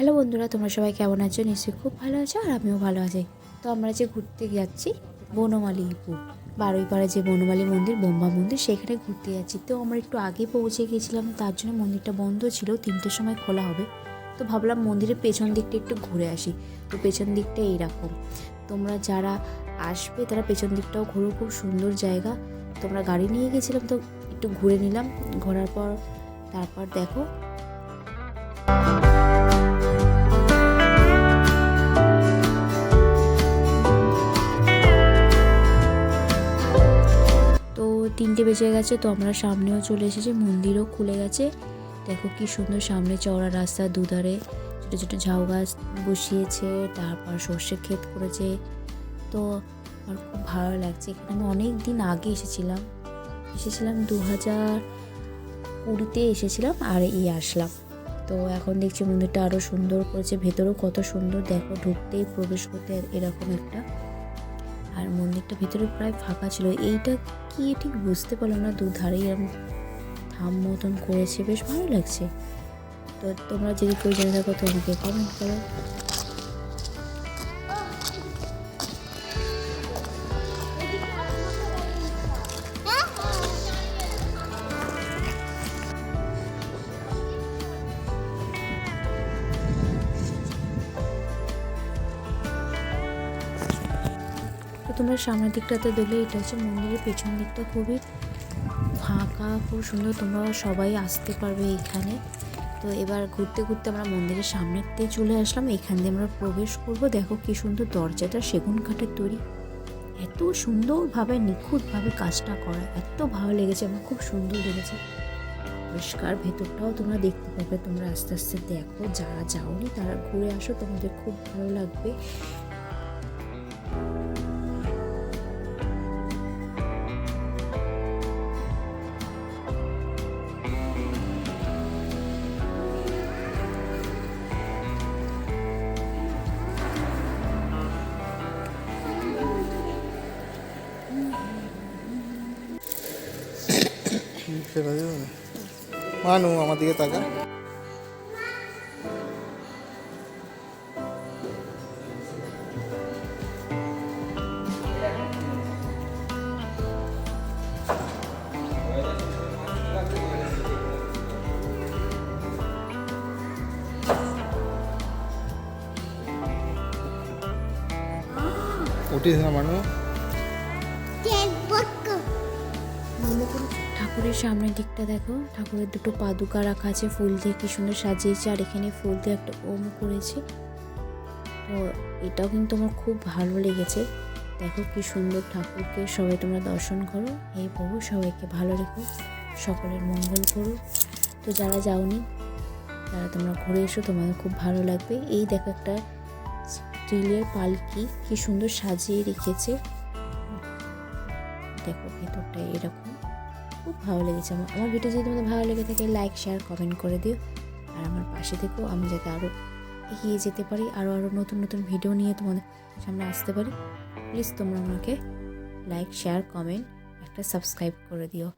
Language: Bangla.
হ্যালো বন্ধুরা, তোমরা সবাই কেমন আছো? নিশ্চয়ই খুব ভালো আছো আর আমিও ভালো আছি। তো আমরা যে ঘুরতে যাচ্ছি, বনমালীপুর, বারুইপাড়া যে বনমালী মন্দির বোম্বা মন্দির, সেখানে ঘুরতে যাচ্ছি। তো আমরা একটু আগে পৌঁছে গিয়েছিলাম তার জন্য মন্দিরটা বন্ধ ছিল, তিনটের সময় খোলা হবে। তো ভাবলাম মন্দিরের পেছন দিকটা একটু ঘুরে আসি। তো পেছন দিকটা এইরকম। তোমরা যারা আসবে, তারা পেছন দিকটাও ঘুরো, খুব সুন্দর জায়গা। তোমরা গাড়ি নিয়ে গেছিলাম, তো একটু ঘুরে নিলাম। ঘোরার পর, তারপর দেখো তিনটে বেজে গেছে, তো আমরা সামনেও চলে এসেছি, মন্দিরও খুলে গেছে। দেখো কি সুন্দর সামনে চওড়া রাস্তা, দুধারে ছোটো ছোটো ঝাউ গাছ বসিয়েছে, তারপর সর্ষে ক্ষেত করেছে। তো আমার খুব ভালো লাগছে, এখানে আমি অনেক দিন আগে এসেছিলাম। এসেছিলাম দু হাজার কুড়িতে এসেছিলাম আর এই আসলাম। তো এখন দেখছি মন্দিরটা আরও সুন্দর করেছে, ভেতরেও কত সুন্দর, দেখো ঢুকতেই প্রবেশ করতে এরকম একটা আর মন্দিরটা ভেতরে প্রায় ফাঁকা ছিল। এইটা কি ঠিক বুঝতে পারলাম না। দুধারেই এরকম থাম মতন করেছে। বেশ ভালো লাগছে। তো তোমরা যদি কেউ জেনে থাকো তো আমাকে কমেন্ট করো। তোমরা সামনের দিকটাতে দেখলে, এটা হচ্ছে মন্দিরের পেছন দিকটা। খুবই ফাঁকা, খুব সুন্দর। তোমরা সবাই আসতে পারবে এখানে। তো এবার ঘুরতে ঘুরতে আমরা মন্দিরের সামনের দিয়ে চলে আসলাম। এখান দিয়ে আমরা প্রবেশ করব। দেখো কি সুন্দর দরজাটা, সেগুন কাঠের তৈরি। এত সুন্দরভাবে, নিখুঁতভাবে কাজটা করা। এত ভালো লেগেছে, আমার খুব সুন্দর লেগেছে। পরিষ্কার ভেতরটাও তোমরা দেখতে পাবে। তোমরা আস্তে আস্তে দেখো, যারা যাওনি তারা ঘুরে আসো। তোমাদের খুব ভালো লাগবে। না? মানু আমার দিকে তাকা উঠিস না মানু ঠাকুরের সামনের দিকটা দেখো। ঠাকুরের দুটো পাদুকা রাখা আছে, ফুল দিয়ে কি সুন্দর সাজিয়েছে, আর এখানে ফুল দিয়ে একটা ওম করেছে। তো এটাও কিন্তু আমার খুব ভালো লেগেছে। দেখো কি সুন্দর ঠাকুরকে সবাই তোমরা দর্শন করো। এই প্রভু, সবাইকে ভালো রেখো, সকলের মঙ্গল করো। তো যারা যাওনি তারা তোমরা ঘুরে এসো, তোমাদের খুব ভালো লাগবে। এই দেখো একটা স্টিলের পালকি, কি সুন্দর সাজিয়ে রেখেছে। দেখো ভেতরটা এরকম। খুব ভালো লেগেছে আমার। আমার ভিডিও যদি তোমাদের ভালো লেগে থাকে লাইক শেয়ার কমেন্ট করে দিও। আর আমার পাশে থেকেও আমি যাতে আরও এগিয়ে যেতে পারি আরও আরও নতুন নতুন ভিডিও নিয়ে তোমাদের সামনে আসতে পারি। প্লিজ তোমরা আমাকে লাইক শেয়ার কমেন্ট একটা সাবস্ক্রাইব করে দিও।